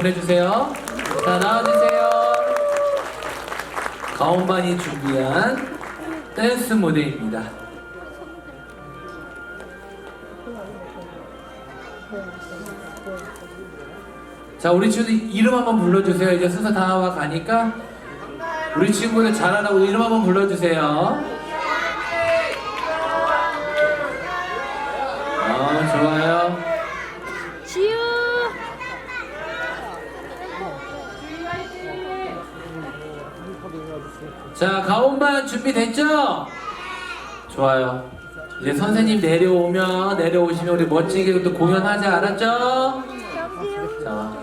보내주세요. 자, 나와주세요. 가온반이 준비한 댄스 무대입니다. 자, 우리 친구들 이름 한번 불러주세요. 이제 순서 다 와 가니까 우리 친구들 잘하라고 이름 한번 불러주세요. 어, 좋아요. 지우 자, 가온반 준비됐죠? 좋아요. 이제 선생님 내려오면, 내려오시면 우리 멋지게 또 공연하지 알았죠? 자,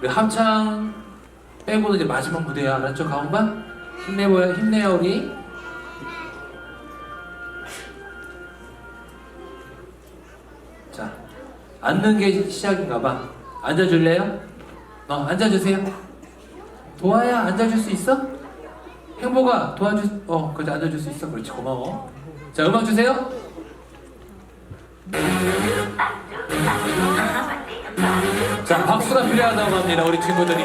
우리 합창 빼고는 이제 마지막 무대야 알았죠? 가온반? 힘내보여, 힘내요, 우리. 자, 앉는 게 시작인가 봐. 앉아줄래요? 어, 앉아주세요. 도아야, 앉아줄 수 있어? 행복아 도와주 어 그래 앉아줄 수 있어. 그렇지 고마워. 자 음악 주세요. 자 박수가 필요하다고 합니다 우리 친구들이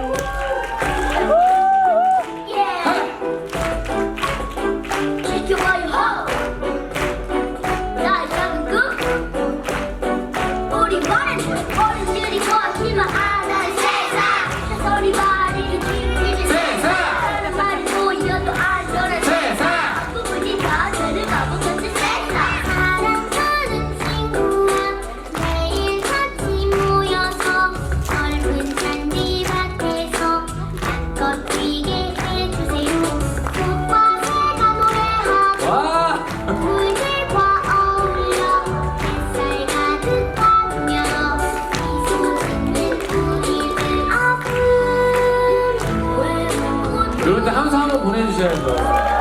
때 항상 한번 보내주셔야죠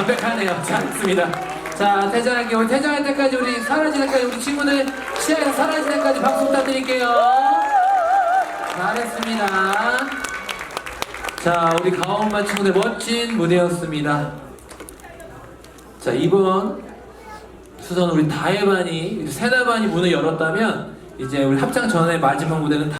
완벽하네요. 잘했습니다. 자, 퇴장할게요. 우리 퇴장할 때까지 우리 사라질 때까지 우리 친구들 시야에서 사라질 때까지 박수 부탁드릴게요. 잘했습니다. 자, 우리 가온반 친구들 멋진 무대였습니다. 자, 이번 수선 우리 다혜반이, 세나반이 문을 열었다면 이제 우리 합창 전의 마지막 무대는